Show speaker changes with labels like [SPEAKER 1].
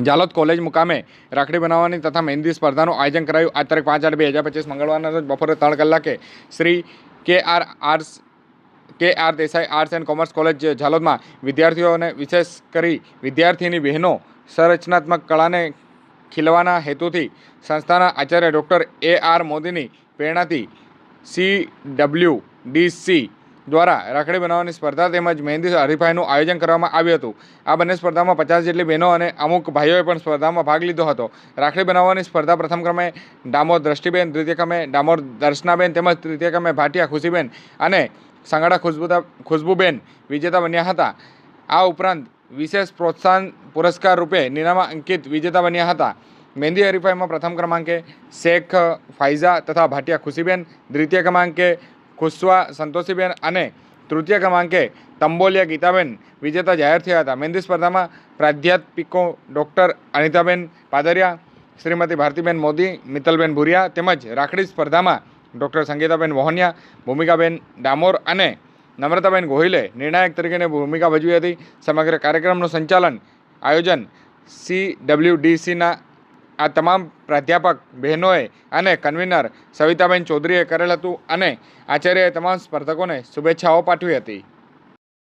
[SPEAKER 1] Jhalod college મુકામે રાખડી બનાવવાની તથા મહેંદી સ્પર્ધાનું આયોજન કરાયું. આજ તારીખ પાંચ આઠ બે હજાર પચીસ મંગળવારના રોજ બપોરે ત્રણ કલાકે Shri K R arts K R Desai arts and commerce college ઝાલોદમાં વિદ્યાર્થીઓને વિશેષ કરી વિદ્યાર્થીની બહેનો સંરચનાત્મક કળાને ખીલવાના હેતુથી સંસ્થાના આચાર્ય ડૉક્ટર એ આર મોદીની પ્રેરણાથી સી ડબલ્યુ ડીસી દ્વારા રાખડી બનાવવાની સ્પર્ધા તેમજ મહેંદી હરીફાઈનું આયોજન કરવામાં આવ્યું હતું. આ બંને સ્પર્ધામાં પચાસ જેટલી બહેનો અને અમુક ભાઈઓએ પણ સ્પર્ધામાં ભાગ લીધો હતો. રાખડી બનાવવાની સ્પર્ધા પ્રથમ ક્રમે ડામોર દ્રષ્ટિબેન, દ્વિતીય ક્રમે ડામોર દર્શનાબેન તેમજ તૃતીય ક્રમે ભાટિયા ખુશીબેન અને સંગાડા ખુશબુતા ખુશ્બુબેન વિજેતા બન્યા હતા. આ ઉપરાંત વિશેષ પ્રોત્સાહન પુરસ્કાર રૂપે નિનામાંકિત વિજેતા બન્યા હતા. મહેંદી હરીફાઈમાં પ્રથમ ક્રમાંકે શેખ ફાઇઝા તથા ભાટિયા ખુશીબેન, દ્વિતીય ક્રમાંકે ખુશ્વા સંતોષીબેન અને તૃતીય ક્રમાંકે તંબોલિયા ગીતાબેન વિજેતા જાહેર થયા હતા. મહેંદી સ્પર્ધામાં પ્રાધ્યાત્મિકો ડૉક્ટર અનિતાબેન પાદરિયા, શ્રીમતી ભારતીબેન મોદી, મિત્તલબેન ભુરિયા તેમજ રાખડી સ્પર્ધામાં ડૉક્ટર સંગીતાબેન મોહનિયા ભૂમિકાબેન ડામોર અને નમ્રતાબેન ગોહિલે નિર્ણાયક તરીકેની ભૂમિકા ભજવી હતી. સમગ્ર કાર્યક્રમનું સંચાલન આયોજન સી ડબલ્યુ ડીસીના આ તમામ પ્રાધ્યાપક બહેનોએ અને કન્વીનર સવિતાબેન ચૌધરીએ કરેલ હતું અને આચાર્યએ તમામ સ્પર્ધકોને શુભેચ્છાઓ પાઠવી હતી.